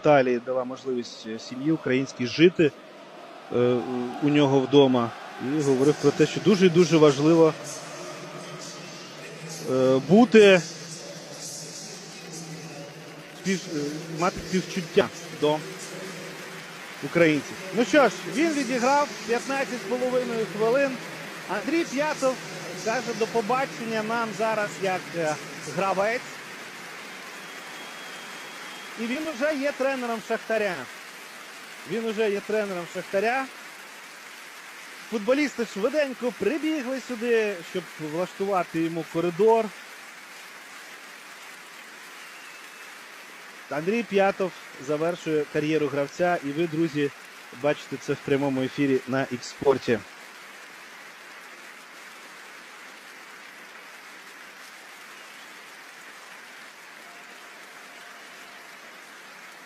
Італії дала можливість е, сім'ї українській жити е, у нього вдома. І говорив про те, що дуже і дуже важливо е, бути мати співчуття до українців. Ну що ж, він відіграв 15,5 хвилин. Андрій П'ятов каже до побачення нам зараз як гравець. І він вже є тренером Шахтаря. Він вже є тренером Шахтаря. Футболісти швиденько прибігли сюди, щоб влаштувати йому коридор. Андрій П'ятов завершує кар'єру гравця, і ви, друзі, бачите це в прямому ефірі на X-Спорті.